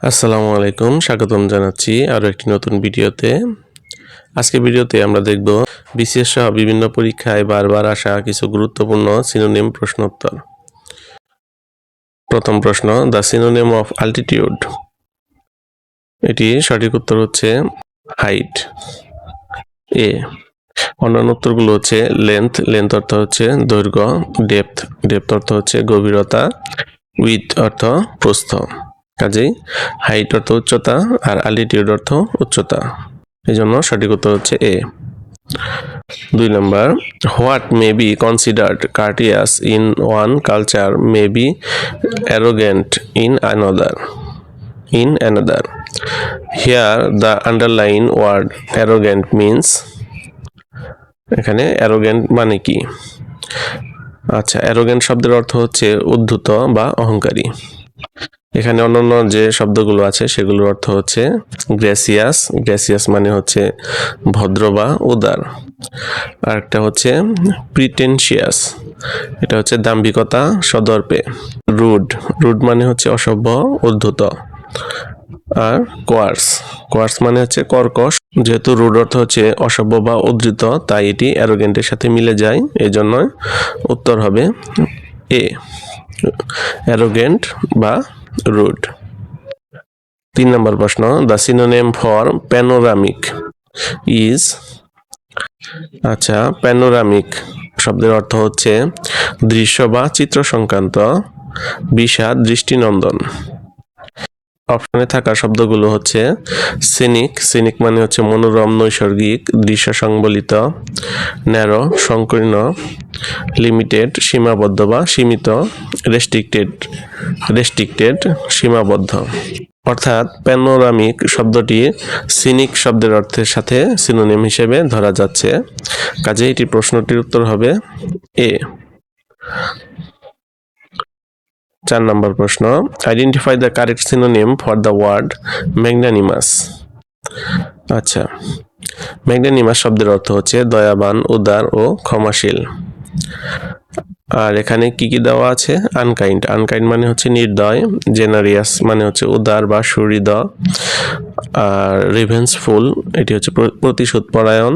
আসসালামু আলাইকুম, স্বাগতম জানাচ্ছি আরও একটি নতুন ভিডিওতে। আজকে ভিডিওতে আমরা দেখব বিশেষ সহ বিভিন্ন পরীক্ষায় বারবার আসা কিছু গুরুত্বপূর্ণ সিনোনিম প্রশ্নোত্তর। প্রথম প্রশ্ন দ্য সিনোনিম অফ আলটিটিউড এটি সঠিক উত্তর হচ্ছে হাইট এ অন্যান্য উত্তরগুলো হচ্ছে লেন্থ লেন্থ অর্থ হচ্ছে দৈর্ঘ্য ডেপথ ডেপথ অর্থ হচ্ছে গভীরতা উইথ অর্থ প্রস্থ। কাজেই হাইট অর্থ উচ্চতা আর আলিটিউড অর্থ উচ্চতা। এই জন্য সঠিক উত্তর হচ্ছে এ দুই number, what may be considered courteous in one culture may be arrogant in another in another. Here the underline word arrogant means, এখানে অ্যারোগেন্ট মানে কি? আচ্ছা অ্যারোগেন্ট শব্দের অর্থ হচ্ছে উদ্ধত বা অহংকারী। এখানে অন্যান্য যে শব্দগুলো আছে, সেগুলোর অর্থ হচ্ছে গ্রেসিয়াস। গ্রেসিয়াস মানে হচ্ছে ভদ্র বা উদার। আর একটা হচ্ছে প্রিটেনশিয়াস। এটা হচ্ছে দাম্ভিকতা সদর্পে। রুড। রুড মানে হচ্ছে অসভ্য, উদ্ধত। আর কোয়ার্স। কোয়ার্স মানে হচ্ছে কর্কশ। যেহেতু রুড অর্থ হচ্ছে অসভ্য বা উদ্ধৃত, তাই এটি অ্যারোগেন্টের সাথে মিলে যায়। এই জন্য উত্তর হবে এ। অ্যারোগেন্ট বা রুড তিন নম্বর প্রশ্ন the synonym for panoramic is আচ্ছা প্যানোরামিক শব্দের অর্থ হচ্ছে দৃশ্য বা চিত্র সংক্রান্ত বিষাদ, দৃষ্টিনন্দন। অপশনে থাকা শব্দগুলো হচ্ছে সিনিক। সিনিক মানে হচ্ছে মনোরম, নৈসর্গিক, দৃশ্য সংবলিত, ন্যারো, সংকীর্ণ লিমিটেড, সীমাবদ্ধ বা সীমিত রেস্ট্রিক্টেড রেস্ট্রিক্টেড সীমাবদ্ধ। অর্থাৎ প্যানোরামিক শব্দটি সিনিক শব্দের অর্থের সাথে সিনোনিম হিসেবে ধরা যাচ্ছে। কাজে এটি প্রশ্নটির উত্তর হবে এ চার নম্বর প্রশ্ন identify the correct synonym for the word magnanimous আচ্ছা ম্যাগনানিমাস শব্দের অর্থ হচ্ছে দয়াবান, উদার ও ক্ষমাশীল। আর এখানে কি কি দেওয়া আছে? আনকাইন্ড আনকাইন্ড মানে হচ্ছে নির্দয় জেনারিয়াস মানে হচ্ছে উদার বা সুহৃদ, আর রিভেন্সফুল এটি হচ্ছে প্র- প্রতিশোধ পরায়ণ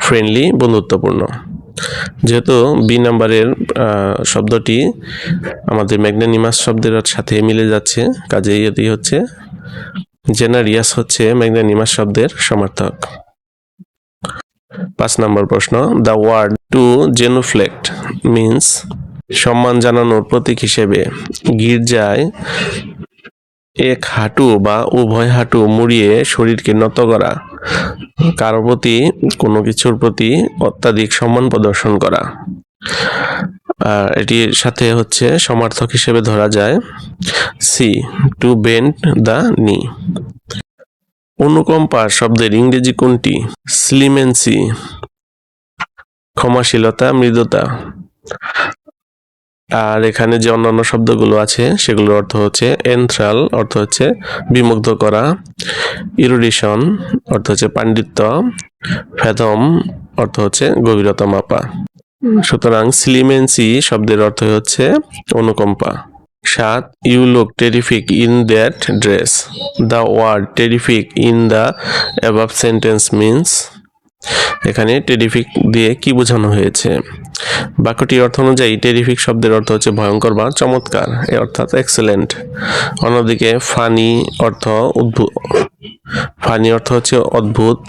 ফ্রেন্ডলি বন্ধুত্বপূর্ণ। যেহেতু বি নাম্বারের শব্দটি আমাদের ম্যাগনানিমাস শব্দের সাথে মিলে যাচ্ছে, কাজেই এটি হচ্ছে জেনারিয়াস হচ্ছে ম্যাগনানিমাস শব্দের সমার্থক। পাঁচ নম্বর প্রশ্ন the word to genuflect means সম্মান জানানোর প্রতীক হিসেবে গির্জায় এক হাঁটু বা উভয় হাঁটু মুড়িয়ে শরীরকে নত করা, কারও প্রতি কোনো কিছুর প্রতি অত্যাধিক সম্মান প্রদর্শন করা। আর এটির সাথে হচ্ছে সমার্থক হিসেবে ধরা যায় সি টু বেন্ড দ্য নি অনুকম্পা শব্দের ইংরেজি কোনটি? স্লিমেন্সি, ক্ষমাশীলতা, মৃদুতা। আর এখানে যে অন্যান্য শব্দগুলো আছে, সেগুলোর অর্থ হচ্ছে এন্থ্রাল, অর্থ হচ্ছে বিমুগ্ধ করা। ইরুডিশন, অর্থ হচ্ছে পাণ্ডিত্য। ফেদম অর্থ হচ্ছে গভীরতা মাপা। সুতরাং স্লিমেন্সি শব্দের অর্থ হচ্ছে অনুকম্পা। সাত you look terrific in that dress the word terrific in the above sentence means এখানে টেরিফিক দিয়ে কি বোঝানো হয়েছে? বাক্যটি অর্থ অনুযায়ী টেরিফিক শব্দের অর্থ হচ্ছে ভয়ঙ্কর বা চমৎকার অর্থাৎ এক্সেলেন্ট অন্যদিকে ফানি অর্থ উদ্ভুত ফানি অর্থ হচ্ছে অদ্ভুত,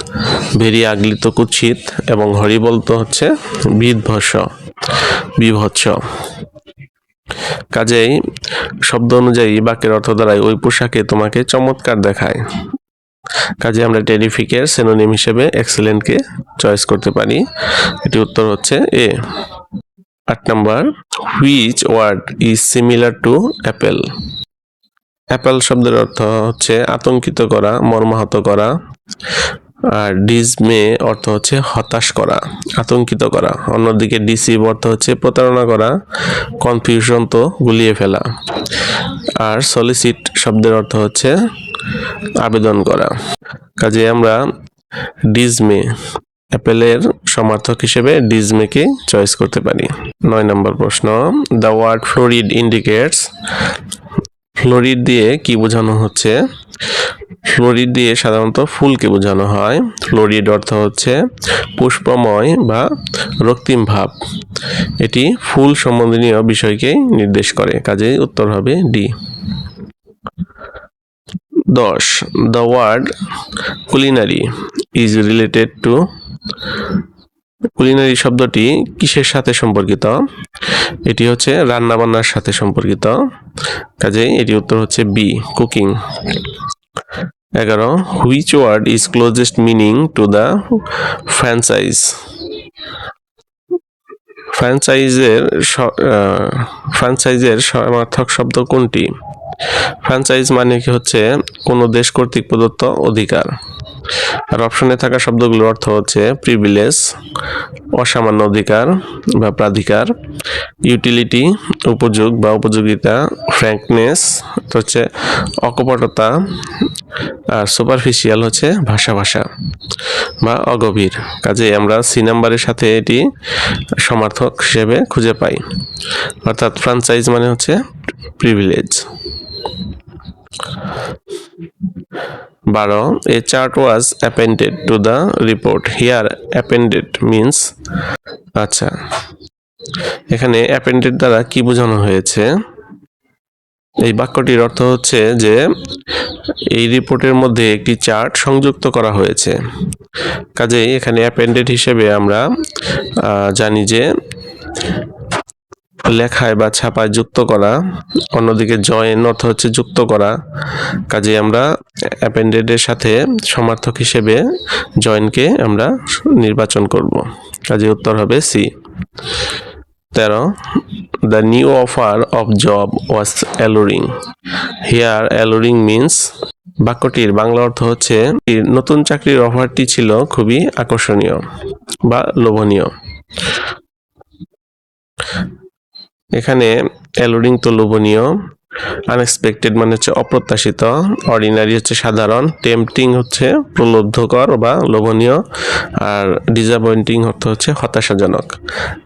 ভেরি আগলিত কুৎসিত এবং হরিবল তো হচ্ছে বিধ্বস বিভৎস। কাজেই শব্দ অনুযায়ী বাক্যের অর্থ দ্বারাই ওই পোশাকে তোমাকে চমৎকার দেখায়। কাজে আমরা টেরিফিকের সেনোনিম হিসেবে এক্সেলেন্টকে চয়েস করতে পারি। এটি উত্তর হচ্ছে এ আট number which word is similar to appal appal শব্দের অর্থ হচ্ছে আতঙ্কিত করা, মর্মাহত করা। আর ডিজমে অর্থ হচ্ছে হতাশ করা, আতঙ্কিত করা। অন্যদিকে ডিসিভ অর্থ হচ্ছে প্রতারণা করা, কনফিউশন তো গুলিয়ে ফেলা। আর সলিসিট শব্দের অর্থ হচ্ছে আবেদন করা। কাজে আমরা ডিজমে অ্যাপেলের সমার্থক হিসেবে ডিজমেকে চয়েস করতে পারি। নয় নম্বর প্রশ্ন, the word florid indicates. Florid দিয়ে কি বোঝানো হচ্ছে? ফ্লোরিড দিয়ে সাধারণত ফুলকে বোঝানো হয়। ফ্লোরিড অর্থ হচ্ছে পুষ্পময় বা রক্তিম ভাব। এটি ফুল সম্বন্ধীয় বিষয়কে নির্দেশ করে, কাজেই উত্তর হবে ডি দশ the word culinary is related to culinary শব্দটি কিসের সাথে সম্পর্কিত? এটি হচ্ছে রান্নাবান্নার সাথে সম্পর্কিত। কাজেই এটি উত্তর হচ্ছে বি কুকিং এগারো which word is closest meaning to the franchise ফ্র্যাঞ্চাইজের ফ্র্যাঞ্চাইজের সমার্থক শব্দ কোনটি? ফ্র্যাঞ্চাইজ মানে কি হচ্ছে কোনো দেশ কর্তৃক প্রদত্ত অধিকার। আর অপশনে থাকা শব্দগুলোর অর্থ হচ্ছে প্রিভিলেজ অসামান্য অধিকার বা প্রাধিকার ইউটিলিটি উপযোগ বা উপযোগিতা ফ্র্যাঙ্কনেস হচ্ছে অকপটতা, আর সুপারফিশিয়াল হচ্ছে ভাষা ভাষা বা অগভীর। কাজে আমরা সি নাম্বারের সাথে এটি সমার্থক হিসেবে খুঁজে পাই। অর্থাৎ ফ্রাঞ্চাইজ মানে হচ্ছে প্রিভিলেজ বারো a chart was appended to the report here appended means আচ্ছা এখানে অ্যাপেন্ডেড দ্বারা কি বোঝানো হয়েছে? এই বাক্যটির অর্থ হচ্ছে যে, এই রিপোর্টের মধ্যে একটি চার্ট সংযুক্ত করা হয়েছে। কাজেই এখানে অ্যাপেন্ডেড হিসেবে আমরা জানি যে লেখায় বা ছাপায় যুক্ত করা, অন্যদিকে জয়েন অর্থ হচ্ছে যুক্ত করা। কাজে আমরা অ্যাপেন্ডেডের সাথে সমার্থক হিসেবে জয়েনকে আমরা নির্বাচন করব। কাজে উত্তর হবে সি তেরো the new offer of job was alluring here alluring means বাক্যটির বাংলা অর্থ হচ্ছে, নতুন চাকরির অফারটি ছিল খুবই আকর্ষণীয় বা লোভনীয়। এখানে অ্যালোরিং তো লোভনীয় আনএক্সপেক্টেড মানে হচ্ছে অপ্রত্যাশিত অর্ডিনারি হচ্ছে সাধারণ টেম্পটিং হচ্ছে প্রলব্ধকর বা লোভনীয়, আর ডিসঅ্যাপয়েন্টিং অর্থ হচ্ছে হতাশাজনক।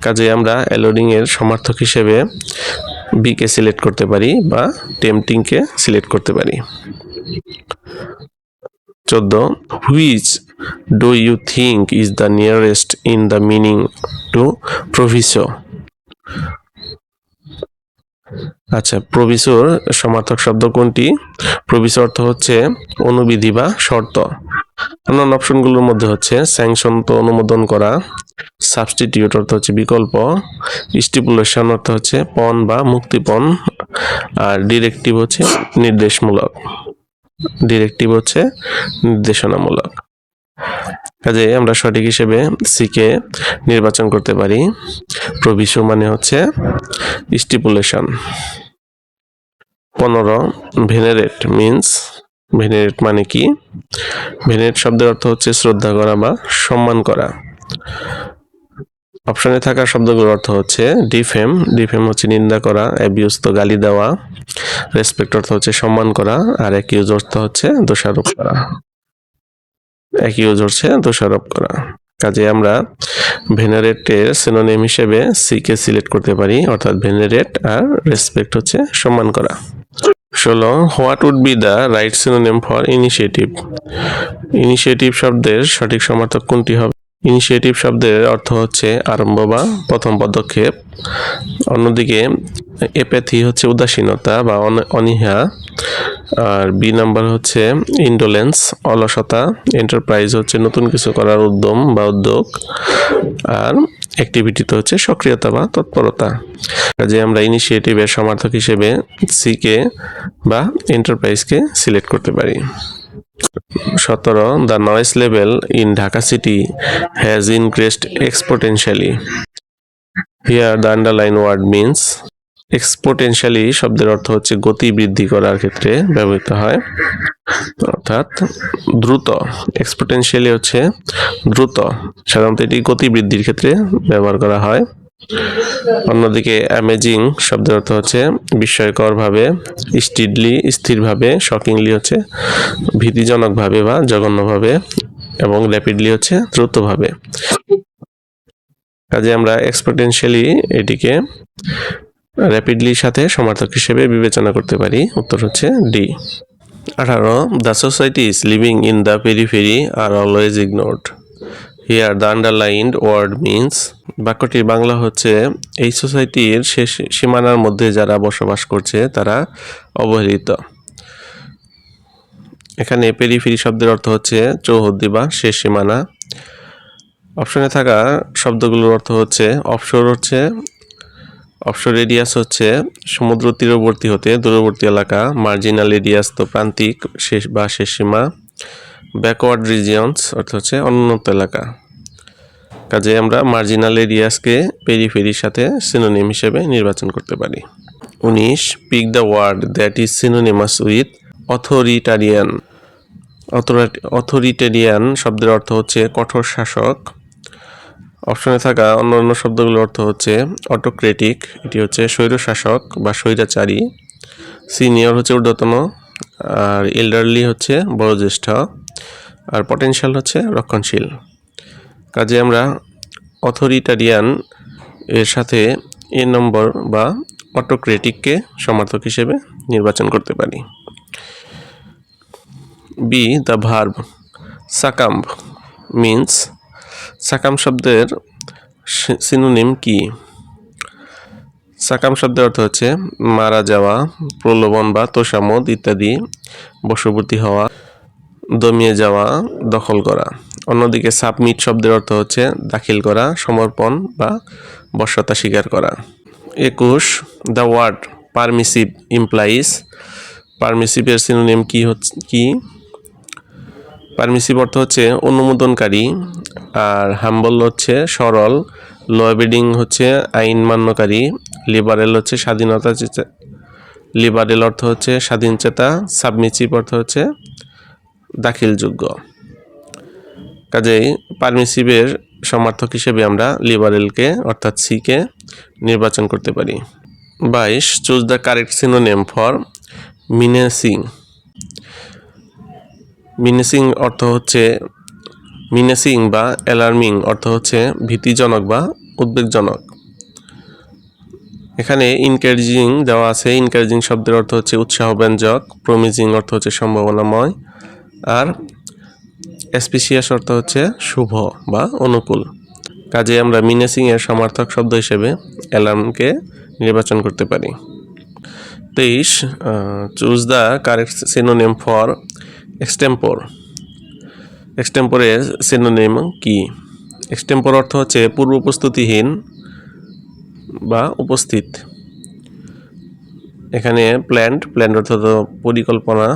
কাজে আমরা অ্যালোরিং এর সমার্থক হিসেবে বিকে সিলেক্ট করতে পারি বা টেম্পটিংকে সিলেক্ট করতে পারি। চোদ্দ which do you think is the nearest in the meaning to proviso আচ্ছা প্রবিসর সমার্থক শব্দ কোনটি? প্রবিসর অর্থ হচ্ছে অনুবিধি বা শর্ত। অন্যান্য অপশনগুলোর মধ্যে হচ্ছে স্যাংশন তো অনুমোদন করা সাবস্টিটিউট অর্থ হচ্ছে বিকল্প স্টিপুলেশন অর্থ হচ্ছে পণ বা মুক্তিপণ, আর ডিরেক্টিভ হচ্ছে নির্দেশমূলক। ডিরেক্টিভ হচ্ছে নির্দেশনামূলক। কাজে আমরা সঠিক হিসেবে সিকে নির্বাচন করতে পারি। প্রবিশু মানে হচ্ছে স্টিপুলেশন পনেরো ভেনারেট মিন্স ভেনারেট মানে কি? ভেনারেট শব্দের অর্থ হচ্ছে শ্রদ্ধা করা বা সম্মান করা। অপশনে থাকা শব্দগুলোর অর্থ হচ্ছে ডিফেম ডিফেম হচ্ছে নিন্দা করা অ্যাবিউজ তো গালি দেওয়া। রেসপেক্ট অর্থ হচ্ছে সম্মান করা, আর অ্যাকিউজ অর্থ হচ্ছে দোষারোপ করা। অ্যাকিউজ হচ্ছে দোষারোপ করা। কাজে আমরা ভেনারেটের সিনোনিম হিসেবে সিকে সিলেক্ট করতে পারি, অর্থাৎ ভেনারেট আর রেসপেক্ট হচ্ছে সম্মান করা। ষোলো what would be the right synonym for initiative initiative শব্দের সঠিক সমার্থক কোনটি হবে? ইনিশিয়েটিভ শব্দের অর্থ হচ্ছে আরম্ভ বা প্রথম পদক্ষেপ। অন্যদিকে এপ্যাথি হচ্ছে উদাসীনতা বা অন- অনীহা। আর বি নাম্বার হচ্ছে ইন্ডোলেন্স অলসতা। এন্টারপ্রাইজ হচ্ছে নতুন কিছু করার উদ্যম বা উদ্যোগ। আর অ্যাক্টিভিটি তো হচ্ছে সক্রিয়তা বা তৎপরতা। কাজে আমরা ইনিশিয়েটিভের সমার্থক হিসেবে সিকে বা এন্টারপ্রাইজকে সিলেক্ট করতে পারি। সতেরো the noise level in Dhaka city has increased exponentially here the underline word means exponentially শব্দের অর্থ হচ্ছে গতি বৃদ্ধি করার ক্ষেত্রে ব্যবহৃত হয়। অর্থাৎ দ্রুত এক্সপোটেনশিয়ালি হচ্ছে দ্রুত। সাধারণত এটি গতি বৃদ্ধির ক্ষেত্রে ব্যবহার করা হয়। অন্যদিকে অ্যামেজিং শব্দের অর্থ হচ্ছে বিস্ময়করভাবে স্টিডলি স্থিরভাবে শকিংলি হচ্ছে ভীতিজনকভাবে বা জঘন্যভাবে এবং র্যাপিডলি হচ্ছে দ্রুতভাবে। কাজে আমরা এক্সপোটেনশিয়ালি এটিকে র্যাপিডলির সাথে সমার্থক হিসেবে বিবেচনা করতে পারি। উত্তর হচ্ছে ডি আঠারো the societies living in the periphery are always ignored here the underlined word means বাক্যটির বাংলা হচ্ছে, এই সোসাইটির শেষ সীমানার মধ্যে যারা বসবাস করছে, তারা অবহেলিত। এখানে পেরিফেরি শব্দের অর্থ হচ্ছে চৌহদ্দি বা শেষ সীমানা। অপশনে থাকা শব্দগুলোর অর্থ হচ্ছে অফশোর হচ্ছে অফশোর এরিয়াস হচ্ছে, সমুদ্র তীরবর্তী হতে দূরবর্তী এলাকা মার্জিনাল এরিয়াস তো প্রান্তিক, শেষ বা শেষ সীমা। ব্যাকওয়ার্ড রিজিয়নস অর্থ হচ্ছে অনুন্নত এলাকা। কাজে আমরা মার্জিনাল এরিয়াসকে পেরিফেরির সাথে সিনোনিম হিসেবে নির্বাচন করতে পারি। উনিশ pick the word that is synonymous with authoritarian authoritarian শব্দের অর্থ হচ্ছে কঠোর শাসক। অপশনে থাকা অন্য অন্য শব্দগুলোর অর্থ হচ্ছে অটোক্রেটিক এটি হচ্ছে স্বৈরশাসক বা স্বৈরাচারী। সিনিয়র হচ্ছে ঊর্ধ্বতন, আর এল্ডারলি হচ্ছে বয়োজ্যেষ্ঠ। আর পটেনশিয়াল হচ্ছে রক্ষণশীল। কাজে আমরা অথরিটারিয়ান এর সাথে এ নম্বর বা অটোক্রেটিককে সমার্থক হিসেবে নির্বাচন করতে পারি। B the verb succumb means succumb শব্দের সিনোনিম কি? সাকাম শব্দের অর্থ হচ্ছে মারা যাওয়া, প্রলোভন বা তোষামদ ইত্যাদি বশবর্তী হওয়া। দমিয়ে যাওয়া, দখল করা। অন্যদিকে সাবমিট শব্দের অর্থ হচ্ছে দাখিল করা, সমর্পণ বা বশ্যতা স্বীকার করা। একুশ দ্য ওয়ার্ড পারমিসিভ ইমপ্লাইজ পারমিসিভের সিনোনিম কি হচ্ছে, কি? পারমিসিভ অর্থ হচ্ছে অনুমোদনকারী, আর হাম্বল হচ্ছে সরল। ল অ্যাবিডিং হচ্ছে আইন মান্যকারী। লিবারেল হচ্ছে স্বাধীনতা লিবারেল অর্থ হচ্ছে স্বাধীন চেতা। সাবমিসিভ অর্থ হচ্ছে দাখিলযোগ্য। কাজেই পারমিসিভের সমর্থক হিসেবে আমরা লিবারেলকে, অর্থাৎ সিকে, নির্বাচন করতে পারি। বাইশ, choose the correct synonym for menacing. Menacing অর্থ হচ্ছে মিনেসিং বা অ্যালার্মিং অর্থ হচ্ছে ভীতিজনক বা উদ্বেগজনক। এখানে ইনকারেজিং দেওয়া আছে। ইনকারেজিং শব্দের অর্থ হচ্ছে উৎসাহব্যঞ্জক প্রমিজিং অর্থ হচ্ছে সম্ভাবনাময়। আর স্পিসিয়াস অর্থ হচ্ছে শুভ বা অনুকূল। কাজে আমরা মিনেসিং এর সমার্থক শব্দ হিসেবে অ্যালার্মকে নির্বাচন করতে পারি। তেইশ choose the correct synonym for extempore এক্সটেম্পোরের synonym কি? এক্সটেম্পোর অর্থ হচ্ছে পূর্ব প্রস্তুতিহীন বা উপস্থিত। এখানে প্ল্যান্ট প্ল্যান্ট অর্থ পরিকল্পনা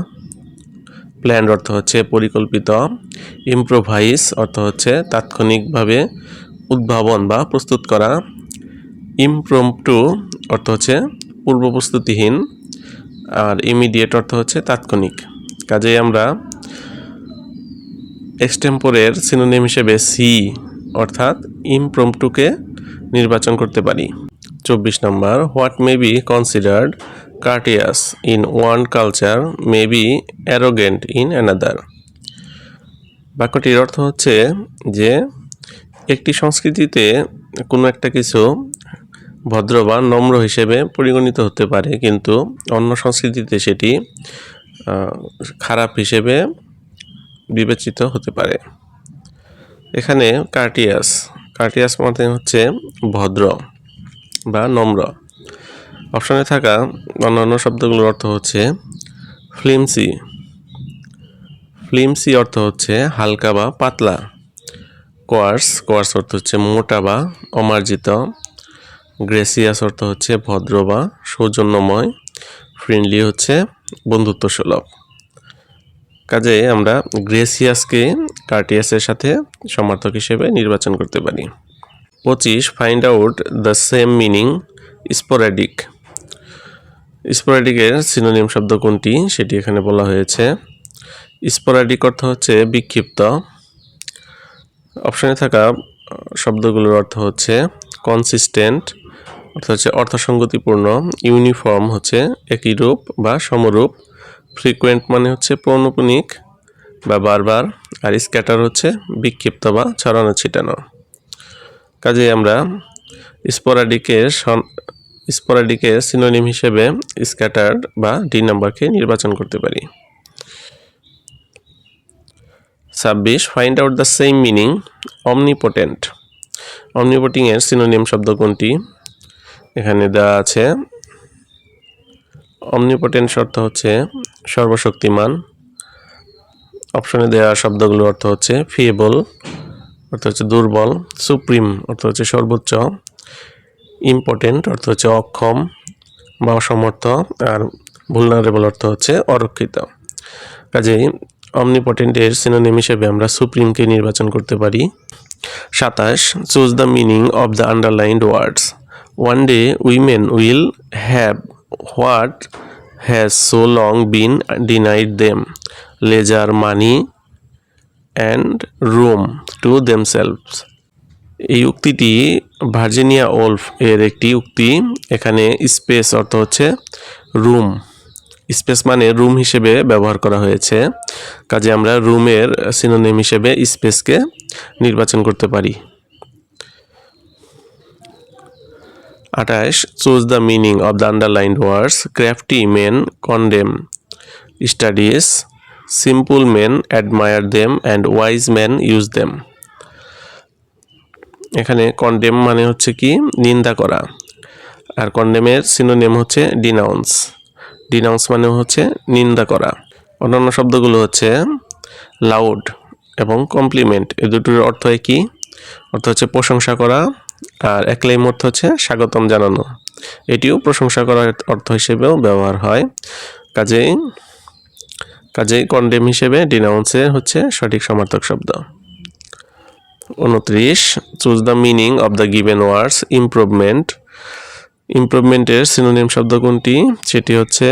প্ল্যান্ট অর্থ হচ্ছে পরিকল্পিত ইম্প্রোভাইস অর্থ হচ্ছে তাৎক্ষণিকভাবে উদ্ভাবন বা প্রস্তুত করা ইমপ্রম্পটু অর্থ হচ্ছে পূর্ব প্রস্তুতিহীন, আর ইমিডিয়েট অর্থ হচ্ছে তাৎক্ষণিক। কাজেই আমরা এক্সটেম্পোরের সিনোনিম হিসেবে সি অর্থাৎ ইমপ্রম্পটুকে নির্বাচন করতে পারি। চব্বিশ number what may be considered courteous in one culture may be arrogant in another বাক্যটির অর্থ হচ্ছে যে, একটি সংস্কৃতিতে কোনো একটা কিছু ভদ্র বা নম্র হিসেবে পরিগণিত হতে পারে, কিন্তু অন্য সংস্কৃতিতে সেটি খারাপ হিসেবে বিবেচিত হতে পারে। এখানে কার্টিয়াস কার্টিয়াস মানে হচ্ছে ভদ্র বা নম্র। অপশনে থাকা অন্যান্য শব্দগুলোর অর্থ হচ্ছে ফ্লিমসি ফ্লিমসি অর্থ হচ্ছে হালকা বা পাতলা। কোয়ার্স কোয়ার্স অর্থ হচ্ছে মোটা বা অমার্জিত। গ্রেসিয়াস অর্থ হচ্ছে ভদ্র বা সৌজন্যময়। ফ্রেন্ডলি হচ্ছে বন্ধুত্ব সুলভ কাজে আমরা গ্রেসিয়াসকে কার্টিয়াসের সাথে সমর্থক হিসেবে নির্বাচন করতে পারি। পঁচিশ find out the same meaning sporadic স্পোরাডিকের synonym শব্দ কোনটি? সেটি এখানে বলা হয়েছে। স্পোরাডিক অর্থ হচ্ছে বিক্ষিপ্ত। অপশনে থাকা শব্দগুলোর অর্থ হচ্ছে কনসিস্টেন্ট অর্থ হচ্ছে অর্থসঙ্গতিপূর্ণ ইউনিফর্ম হচ্ছে একই রূপ বা সমরূপ ফ্রিকুয়েন্ট মানে হচ্ছে পৌনপুনিক বা বারবার, আর স্ক্যাটার হচ্ছে বিক্ষিপ্ত বা ছড়ানো ছিটানো। কাজে আমরা স্পোরাডিকের স্পোরাডিকের সিনোনিম হিসেবে স্ক্যাটার্ড বা ডি নাম্বারকে নির্বাচন করতে পারি। ছাব্বিশ, find out the same meaning omnipotent omnipotent এর সিনোনিম শব্দ কোনটি? এখানে দেওয়া আছে অমনিপোটেন্ট অর্থ হচ্ছে সর্বশক্তিমান। অপশনে দেওয়া শব্দগুলোর অর্থ হচ্ছে ফিয়েবল অর্থ হচ্ছে দুর্বল। সুপ্রিম অর্থ হচ্ছে সর্বোচ্চ। ইম্পর্টেন্ট অর্থ হচ্ছে অক্ষম বা অসমর্থ, আর ভুলনারেবল অর্থ হচ্ছে অরক্ষিত। কাজেই অমনিপটেন্টের সিনোনিম হিসেবে আমরা সুপ্রিমকে নির্বাচন করতে পারি। সাতাশ choose the meaning of the underlined words one day women will have what has so long been denied them leisure money and room to themselves এই উক্তিটি ভার্জিনিয়া ওলফ এর একটি উক্তি। এখানে স্পেস অর্থ হচ্ছে রুম। স্পেস মানে রুম হিসেবে ব্যবহার করা হয়েছে। কাজে আমরা রুমের সিনোনিম হিসেবে স্পেসকে নির্বাচন করতে পারি। আঠাশ, choose the meaning of the underlined words, crafty men, condemn studies, simple men, admire them, and wise man use them. এখানে কন্ডেম মানে হচ্ছে কি? নিন্দা করা। আর কন্ডেমের সিনোনিম হচ্ছে ডিনাউন্স ডিনাউন্স মানে হচ্ছে নিন্দা করা। অন্যান্য শব্দগুলো হচ্ছে লাউড এবং কমপ্লিমেন্ট এ দুটোর অর্থ একই অর্থ হচ্ছে প্রশংসা করা। আর একলাইম অর্থ হচ্ছে স্বাগতম জানানো। এটিও প্রশংসা করার অর্থ হিসেবেও ব্যবহার হয়। কাজেই কাজেই কন্ডেম হিসেবে ডিনাউন্সের হচ্ছে সঠিক সমার্থক শব্দ। উনত্রিশ choose the meaning of the given words improvement ইমপ্রুভমেন্টের synonym শব্দ কোনটি? সেটি হচ্ছে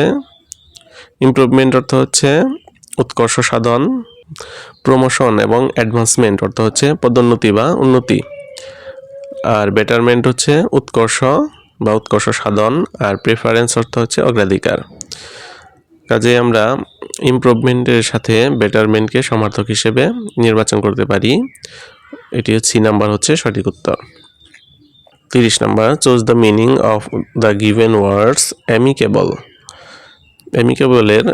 ইমপ্রুভমেন্ট অর্থ হচ্ছে উৎকর্ষ সাধন প্রমোশন এবং অ্যাডভান্সমেন্ট অর্থ হচ্ছে পদোন্নতি বা উন্নতি। আর বেটারমেন্ট হচ্ছে উৎকর্ষ বা উৎকর্ষ সাধন, আর প্রেফারেন্স অর্থ হচ্ছে অগ্রাধিকার। কাজে আমরা ইমপ্রুভমেন্টের সাথে বেটারমেন্টকে সমার্থক হিসেবে নির্বাচন করতে পারি। এটি সি নাম্বার হচ্ছে সঠিক উত্তর। তিরিশ number choose the meaning of the given words amicable অ্যামিকেবলের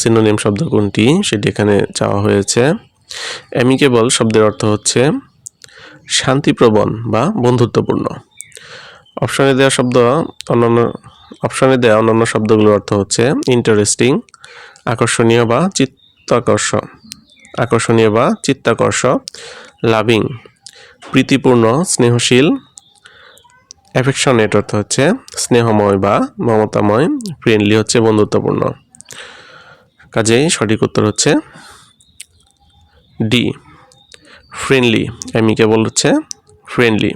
synonym শব্দ কোনটি? সেটি এখানে চাওয়া হয়েছে। অ্যামিকেবল শব্দের অর্থ হচ্ছে শান্তিপ্রবণ বা বন্ধুত্বপূর্ণ। অপশানে দেওয়া শব্দ, অন্যান্য, অপশানে দেওয়া অন্যান্য শব্দগুলোর অর্থ হচ্ছে ইন্টারেস্টিং আকর্ষণীয় বা চিত্তাকর্ষ। আকর্ষণীয় বা চিত্তাকর্ষ। লাভিং, প্রীতিপূর্ণ, স্নেহশীল অ্যাফেকশনেট অর্থ হচ্ছে স্নেহময় বা মমতাময় ফ্রেন্ডলি হচ্ছে বন্ধুত্বপূর্ণ। কাজেই সঠিক উত্তর হচ্ছে ডি ফ্রেন্ডলি অ্যামিকেবল হচ্ছে ফ্রেন্ডলি